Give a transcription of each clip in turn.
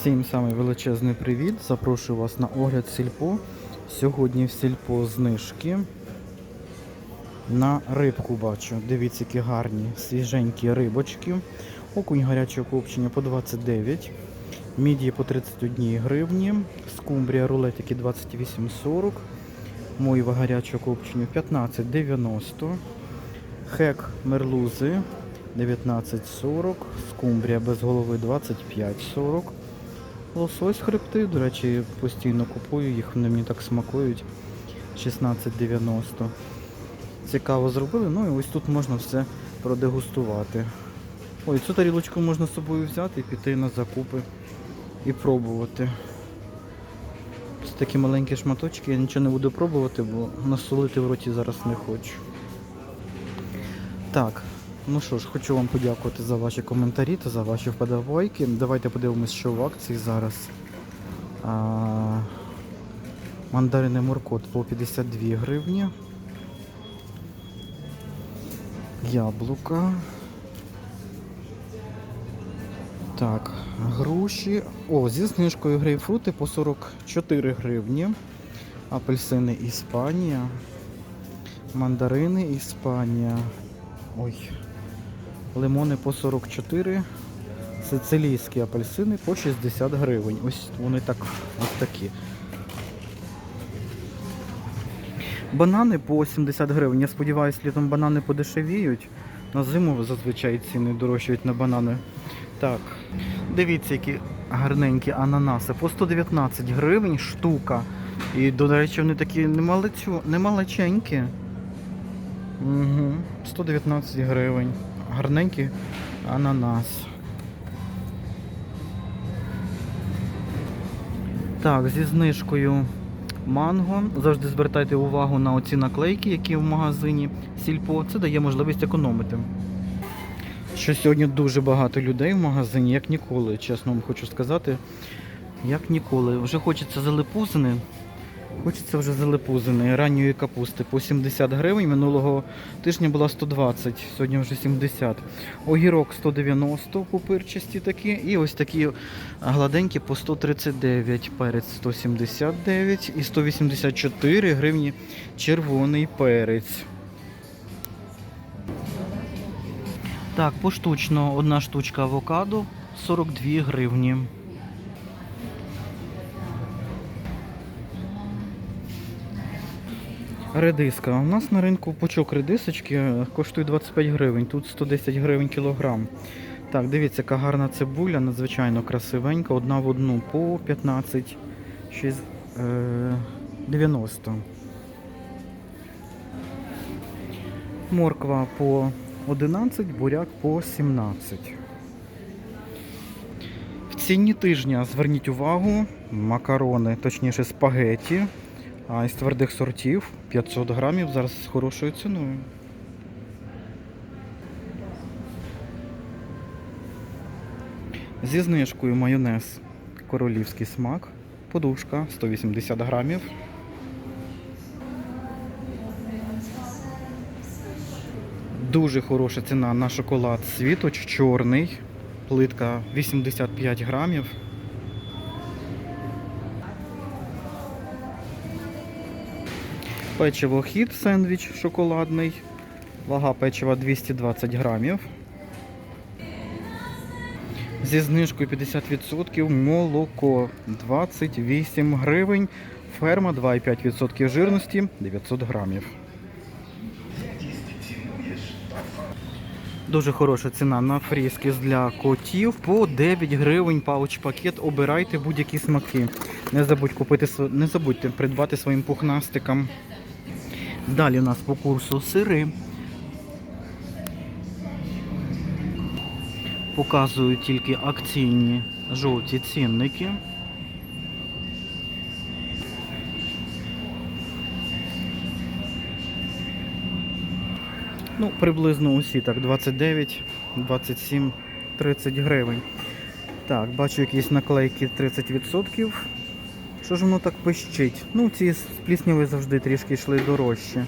Всім самий величезний привіт. Запрошую вас на огляд сільпо. Сьогодні в сільпо знижки. На рибку бачу. Дивіться, які гарні свіженькі рибочки. Окунь гарячого копчення по 29. Мідії по 31 гривні. Скумбрія рулетики 28,40. Мойва гарячого копчення 15,90. Хек мерлузи 19,40. Скумбрія без голови 25,40. Лосось хребти, до речі, постійно купую їх, вони мені так смакують. 16,90. Цікаво зробили. Ну і ось тут можна все продегустувати. Ой, цю тарілочку можна з собою взяти і піти на закупи і пробувати. Ось такі маленькі шматочки, я нічого не буду пробувати, бо насолити в роті зараз не хочу. Так, ну що ж, хочу вам подякувати за ваші коментарі та за ваші вподобайки. Давайте подивимось, що в акції зараз. А, мандарини Муркот по 52 гривні. Яблука. Так, груші. О, зі знижкою грейпфрути по 44 гривні. Апельсини Іспанія. Мандарини Іспанія. Ой. Лимони по 44. Сицилійські апельсини по 60 гривень. Ось вони так, ось такі. Банани по 70 гривень. Я сподіваюся, літом банани подешевіють. На зиму зазвичай ціни дорожчають на банани. Так, дивіться, які гарненькі ананаси. По 119 гривень штука. І, до речі, вони такі немалеченькі. Угу. 119 гривень. Гарненький ананас. Так, зі знижкою манго. Завжди звертайте увагу на оці наклейки, які в магазині Сільпо. Це дає можливість економити. Що сьогодні дуже багато людей в магазині, як ніколи, чесно вам хочу сказати. Як ніколи. Вже хочеться залипузини. Хочеться вже залипузини ранньої капусти по 70 гривень. Минулого тижня була 120, сьогодні вже 70. Огірок 190 пупирчасті такі. І ось такі гладенькі по 139. Перець 179 і 184 гривні червоний перець. Так, поштучно одна штучка авокадо 42 гривні. Редиска. У нас на ринку пучок редисочки коштує 25 гривень, тут 110 гривень кілограм. Так, дивіться, яка гарна цибуля, надзвичайно красивенька, одна в одну по 15 6, е, 90. Морква по 11, буряк по 17. В ціні тижня зверніть увагу, макарони, точніше спагеті, а із твердих сортів 500 грамів зараз з хорошою ціною. Зі знижкою майонез королівський смак, подушка 180 грамів. Дуже хороша ціна на шоколад світоч чорний, плитка 85 грамів. Печиво хід сендвіч шоколадний. Вага печива 220 грамів. Зі знижкою 50% молоко 28 гривень. Ферма 2,5% жирності 900 грамів. Дуже хороша ціна на фріскис для котів по 9 гривень пауч-пакет. Обирайте будь-які смаки. Не забудь купити не забудьте придбати своїм пухнастикам. Далі у нас по курсу сири. Показую тільки акційні жовті цінники. Ну, приблизно усі так, 29, 27, 30 гривень. Так, бачу якісь наклейки 30%. Що ж воно так пищить? Ну, ці з плісняви завжди трішки йшли дорожче.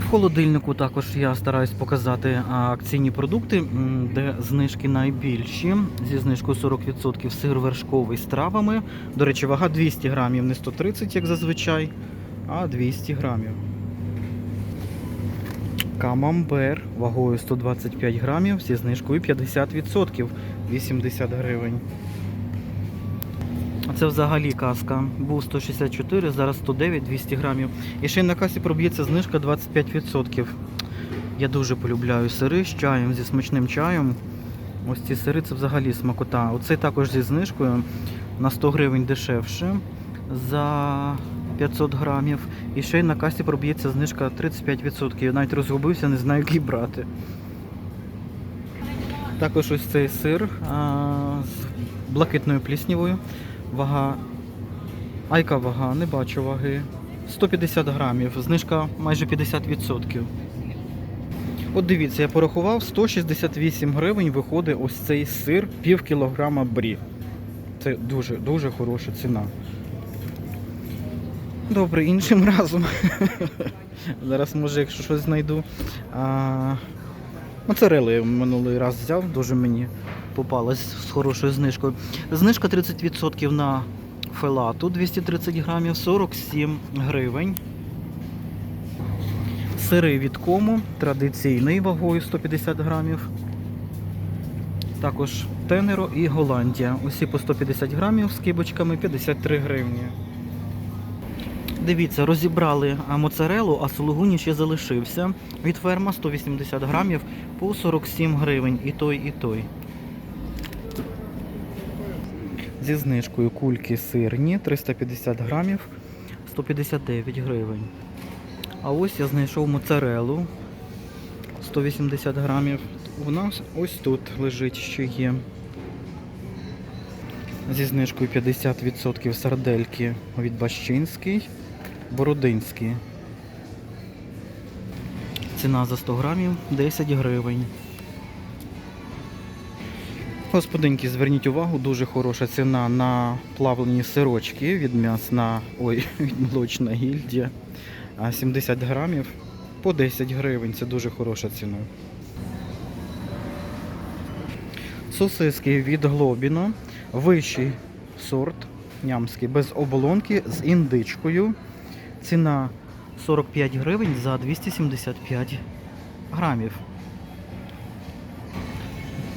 В холодильнику також я стараюсь показати акційні продукти, де знижки найбільші. Зі знижкою 40% сир вершковий з травами. До речі, вага 200 грамів, не 130, як зазвичай, а 200 грамів. Камамбер вагою 125 грамів зі знижкою 50%, 80 гривень. Це взагалі казка. Був 164, зараз 109, 200 грамів. І ще й на касі проб'ється знижка 25%. Я дуже полюбляю сири з чаєм, зі смачним чаєм. Ось ці сири це взагалі смакота. Оцей також зі знижкою на 100 гривень дешевше за 500 грамів. І ще й на касі проб'ється знижка 35%. Я навіть розгубився, не знаю, який брати. Також ось цей сир а, з блакитною пліснявою. Вага. А яка вага? Не бачу ваги. 150 грамів. Знижка майже 50%. От дивіться, я порахував 168 гривень виходить ось цей сир пів кілограма брі. Це дуже дуже хороша ціна. Добре, іншим разом. Зараз, може, якщо щось знайду. А... Моцарелу я минулий раз взяв, дуже мені попалась з хорошою знижкою. Знижка 30% на фелату 230 грамів, 47 гривень. Сири від кому, традиційний вагою 150 грамів. Також Тенеро і Голландія. Усі по 150 грамів з кибочками 53 гривні. Дивіться, розібрали а, моцарелу, а сулугуні ще залишився. Від ферма 180 грамів по 47 гривень. І той, і той. Зі знижкою кульки сирні 350 грамів 159 гривень. А ось я знайшов моцарелу 180 грамів. У нас ось тут лежить ще є. Зі знижкою 50% сардельки від Бащинський, Бородинський. Ціна за 100 грамів 10 гривень. Господинки, зверніть увагу, дуже хороша ціна на плавлені сирочки від м'ясна, ой, від молочна гільдія. А 70 грамів по 10 гривень. Це дуже хороша ціна. Сосиски від Глобіно. Вищий сорт нямський, без оболонки з індичкою. Ціна 45 гривень за 275 грамів.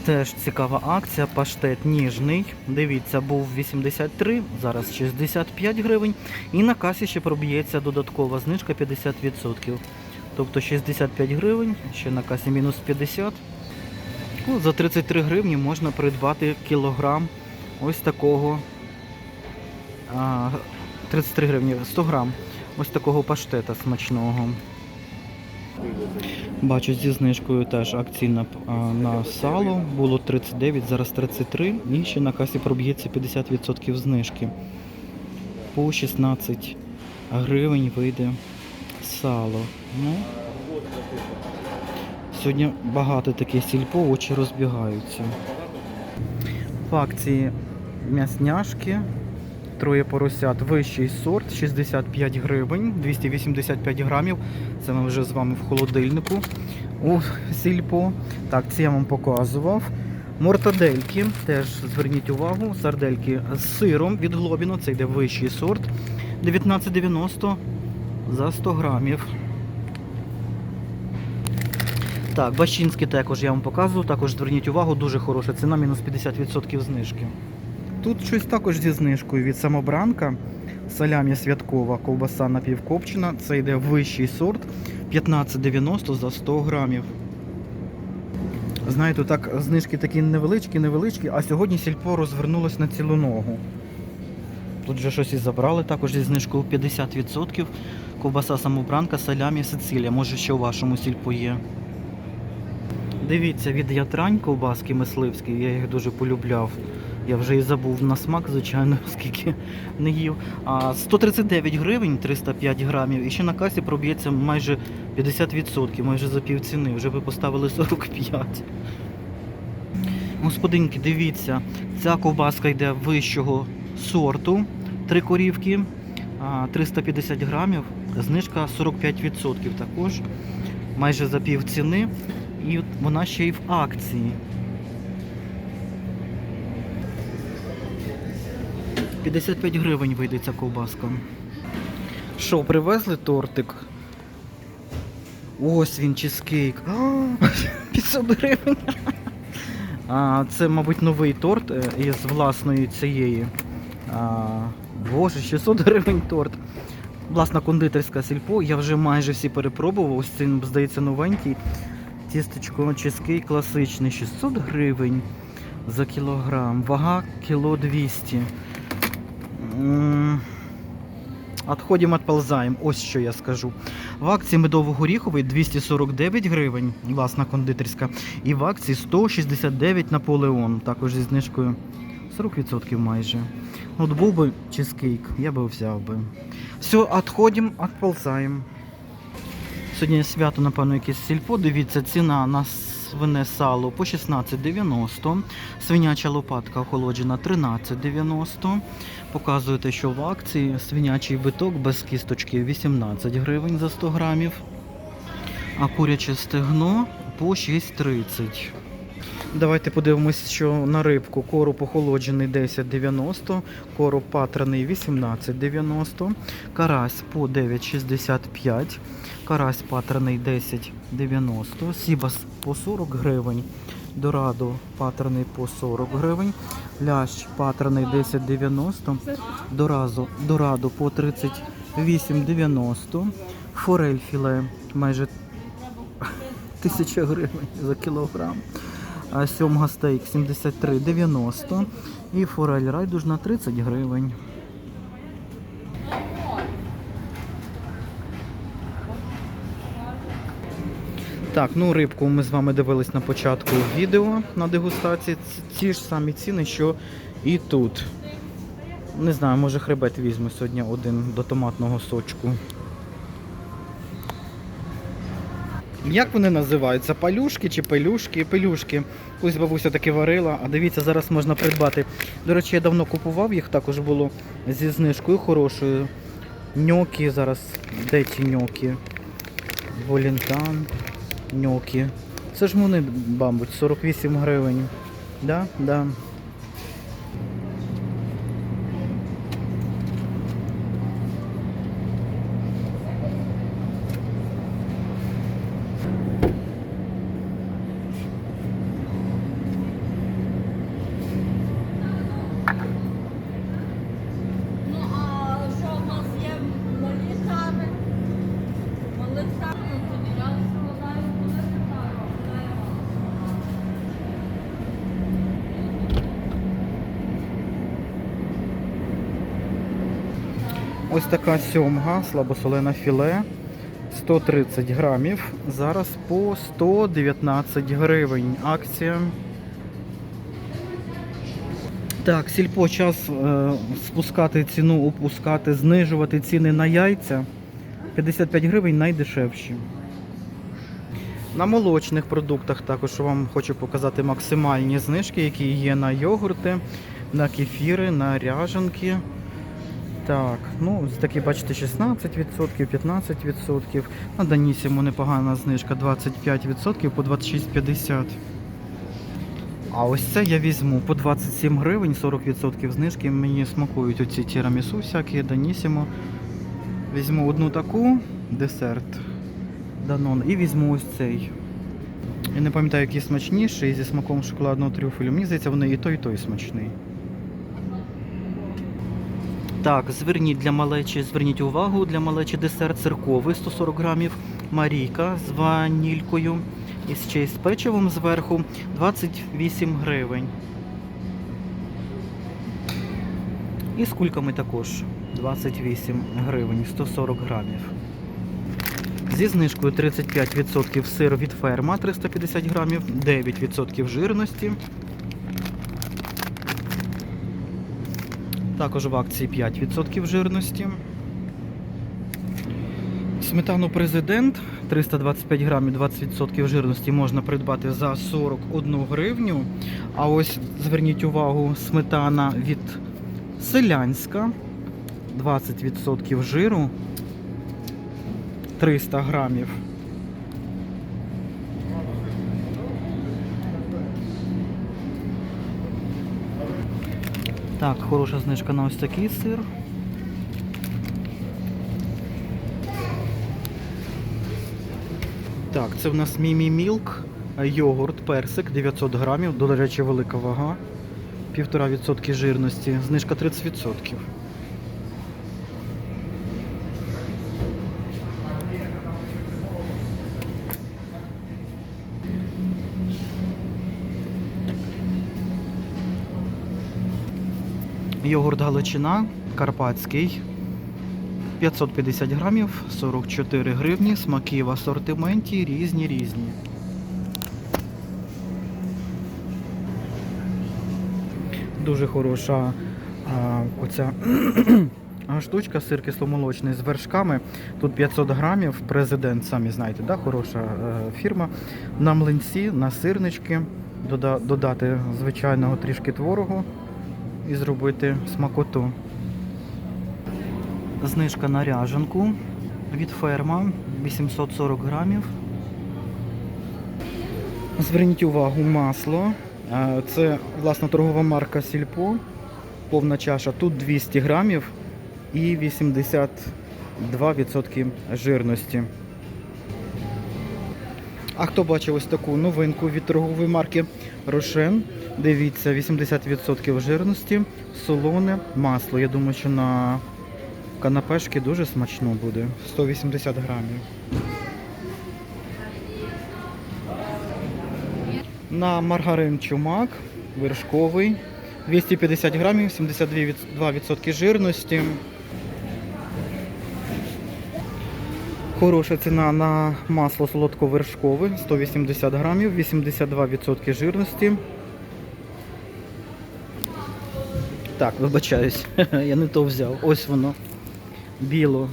Теж цікава акція, паштет ніжний. Дивіться, був 83, зараз 65 гривень. І на касі ще проб'ється додаткова знижка 50%. Тобто 65 гривень, ще на касі мінус 50. Ну, за 33 гривні можна придбати кілограм ось такого. А, 33 гривні, 100 грам ось такого паштета смачного. Бачу зі знижкою теж акційна на сало. Було 39, зараз 33. І ще на касі проб'ється 50% знижки. По 16 гривень вийде сало. Ну, сьогодні багато таке сільпо, очі розбігаються. В акції м'ясняшки. Троє поросят, вищий сорт, 65 гривень, 285 грамів. Це ми вже з вами в холодильнику у сільпо. Так, це я вам показував. Мортадельки, теж зверніть увагу, сардельки з сиром від Глобіно, це йде вищий сорт. 19,90 за 100 грамів. Так, бащинські також я вам показував, також зверніть увагу, дуже хороша ціна, мінус 50% знижки. Тут щось також зі знижкою від самобранка. Салямі святкова ковбаса напівкопчена. Це йде вищий сорт 15,90 за 100 грамів. Знаєте, так знижки такі невеличкі, невеличкі, а сьогодні сільпо розвернулось на цілу ногу. Тут вже щось і забрали, також зі знижкою 50%. Ковбаса самобранка, салямі, Сицилія. Може, що у вашому сільпо є. Дивіться, від ятрань ковбаски мисливські, я їх дуже полюбляв. Я вже і забув на смак, звичайно, оскільки не їв. А 139 гривень 305 грамів. І ще на касі проб'ється майже 50%, майже за пів ціни. Вже ви поставили 45. Господинки, дивіться, ця ковбаска йде вищого сорту. Три корівки, 350 грамів. Знижка 45% також. майже за пів ціни. І вона ще й в акції. 55 гривень вийде ця ковбаска. Що, привезли тортик? Ось він, чизкейк. А, 500 гривень. Це, мабуть, новий торт е, із власної цієї. Боже, 600 гривень торт. Власна кондитерська сільпо. Я вже майже всі перепробував. Ось цей, здається, новенький. Тістечко чизкейк класичний. 600 гривень за кілограм. Вага кіло 200. М, Отходимо, отползаємо. Ось що я скажу. В акції медово-горіховий 249 гривень, власна кондитерська. І в акції 169 Наполеон, також зі знижкою 40% майже. От був би чизкейк, я би взяв би. Все, отходимо, отползаємо. Сьогодні свято, напевно, якесь сільпо. Дивіться, ціна на свине сало по 16,90. Свиняча лопатка охолоджена 13,90. Показуєте, що в акції свинячий биток без кісточки 18 гривень за 100 грамів. А куряче стегно по 6,30. Давайте подивимось, що на рибку короб охолоджений 10,90, короб патраний 18,90, карась по 9,65, карась патраний 10,90, сібас по 40 гривень, дорадо патраний по 40 гривень, лящ патраний 10,90, доразо, дорадо по 38,90, форель філе майже 1000 гривень за кілограм. Сьомга стейк 73,90 і форель райдужна 30 гривень. Так, ну рибку ми з вами дивились на початку відео на дегустації. Ці, ці ж самі ціни, що і тут. Не знаю, може хребет візьму сьогодні один до томатного сочку. Як вони називаються? Палюшки чи пелюшки? Пелюшки. Ось бабуся таки варила, а дивіться, зараз можна придбати. До речі, я давно купував їх, також було зі знижкою хорошою. Ньокі зараз. Де ті ньокі? Волінтан, ньокі. Це ж вони, мабуть, 48 гривень. Да? Да. Ну, а що в нас є малі саме? Малих саме, тоді я складаю, коли питаю. Ось така сьомга, слабосолене філе. 130 грамів. Зараз по 119 гривень. Акція. Так, сільпо час е, спускати ціну, опускати, знижувати ціни на яйця. 55 гривень найдешевші. На молочних продуктах також вам хочу показати максимальні знижки, які є на йогурти, на кефіри, на ряжанки. Так, ну такі бачите 16%, 15%. На Данісіму непогана знижка 25% по 26,50. А ось це я візьму по 27 гривень, 40% знижки. Мені смакують оці тірамісу всякі, Данісімо. Візьму одну таку десерт Данон і візьму ось цей. Я не пам'ятаю, який смачніший зі смаком шоколадного трюфелю. Мені здається, вони і той, і той смачний. Так, зверніть для малечі, зверніть увагу для малечі десерт цирковий 140 грамів, Марійка з ванількою і ще й з печивом зверху 28 гривень. І з кульками також 28 гривень, 140 грамів. Зі знижкою 35% сир від ферма 350 грамів, 9% жирності. Також в акції 5% жирності. Сметану президент 325 грамів 20% жирності можна придбати за 41 гривню. А ось зверніть увагу, сметана від селянська 20% жиру 300 грамів Так, хороша знижка на ось такий сир. Так, це в нас Мімі Мілк, йогурт, персик 900 грамів, до речі, велика вага. 1,5% жирності, знижка 30%. Йогурт Галичина, карпатський. 550 грамів, 44 гривні, смаки в асортименті різні різні. Дуже хороша а, оця штучка, сир кисломолочний з вершками. Тут 500 грамів, президент, самі знаєте, да? хороша е, фірма. На млинці, на сирнички, дода- додати звичайного трішки творогу і зробити смакоту. Знижка на ряженку від ферма 840 грамів. Зверніть увагу, масло. Е, Це власна торгова марка Сільпо. Повна чаша. Тут 200 грамів і 82% жирності. А хто бачив ось таку новинку від торгової марки Рошен? Дивіться, 80% жирності, солоне масло. Я думаю, що на канапешки дуже смачно буде. 180 грамів. На маргарин чумак вершковий. 250 грамів, 72% жирності. Хороша ціна на масло солодковершкове 180 грамів, 82% жирності. Так, вибачаюсь, я не то взяв. Ось воно. Біло.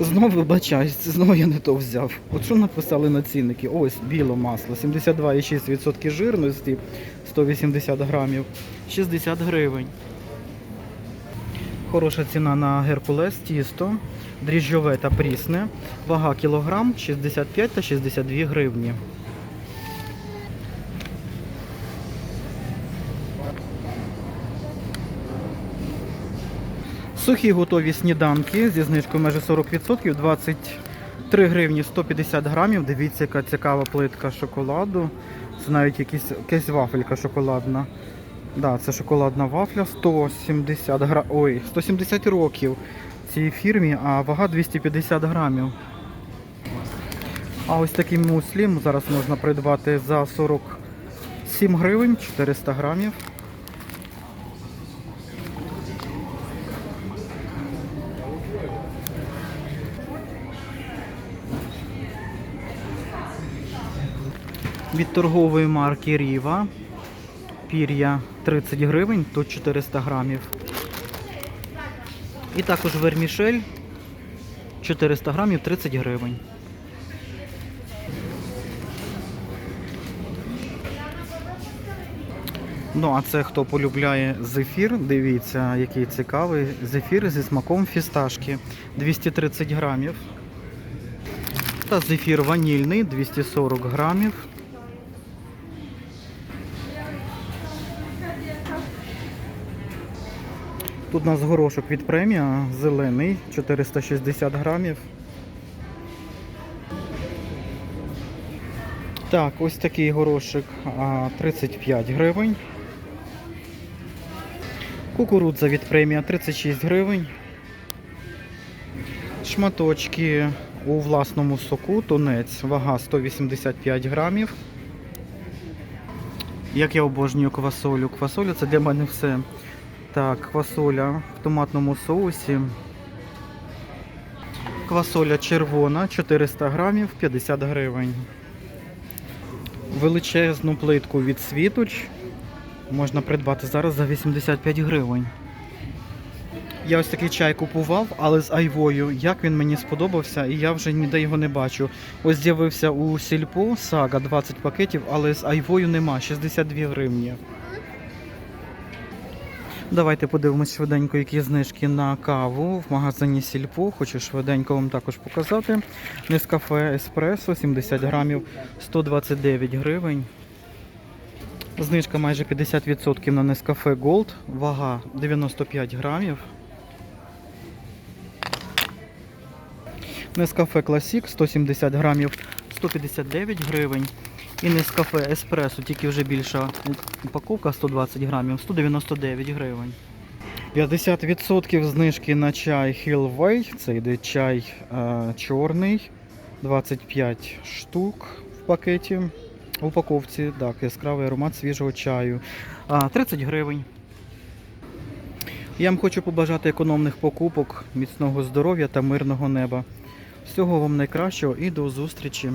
Знову вибачаюсь, знову я не то взяв. От що написали на цінники? Ось біло масло, 72,6% жирності, 180 грамів, 60 гривень. Хороша ціна на Геркулес, тісто, дріжджове та прісне. Вага кілограм 65 та 62 гривні. Сухі готові сніданки зі знижкою майже 40%, 23 гривні 150 грамів. Дивіться, яка цікава плитка шоколаду. Це навіть якісь, якась вафелька шоколадна. Да, це шоколадна вафля 170 гра... Ой, 170 років цій фірмі, а вага 250 грамів. А ось такий муслі зараз можна придбати за 47 гривень 400 грамів. Від торгової марки Ріва. Пір'я 30 гривень, тут 400 грамів. І також вермішель 400 грамів 30 гривень. Ну, а це хто полюбляє зефір, дивіться, який цікавий. Зефір зі смаком фісташки 230 грамів. Та зефір ванільний 240 грамів. Тут у нас горошок від премія, зелений, 460 грамів. Так, ось такий горошик 35 гривень. Кукурудза від премія 36 гривень. Шматочки у власному соку, тунець, вага 185 грамів. Як я обожнюю квасолю. Квасоля це для мене все. Так, квасоля в томатному соусі. Квасоля червона, 400 грамів, 50 гривень. Величезну плитку від світоч можна придбати зараз за 85 гривень. Я ось такий чай купував, але з айвою. Як він мені сподобався, і я вже ніде його не бачу. Ось з'явився у сільпо сага 20 пакетів, але з айвою нема, 62 гривні. Давайте подивимось швиденько, які знижки на каву в магазині Сільпо. Хочу швиденько вам також показати. Нескафе Еспресо 70 грамів 129 гривень. Знижка майже 50% на Nescafe Gold. Вага 95 грамів. Nescafe Classic 170 грамів 159 гривень. І Nescafe Espresso, тільки вже більша упаковка 120 грамів 199 гривень. 50% знижки на чай Hill Way. Це йде чай е, чорний. 25 штук в пакеті. В упаковці, так, яскравий аромат свіжого чаю. 30 гривень. Я вам хочу побажати економних покупок, міцного здоров'я та мирного неба. Всього вам найкращого і до зустрічі!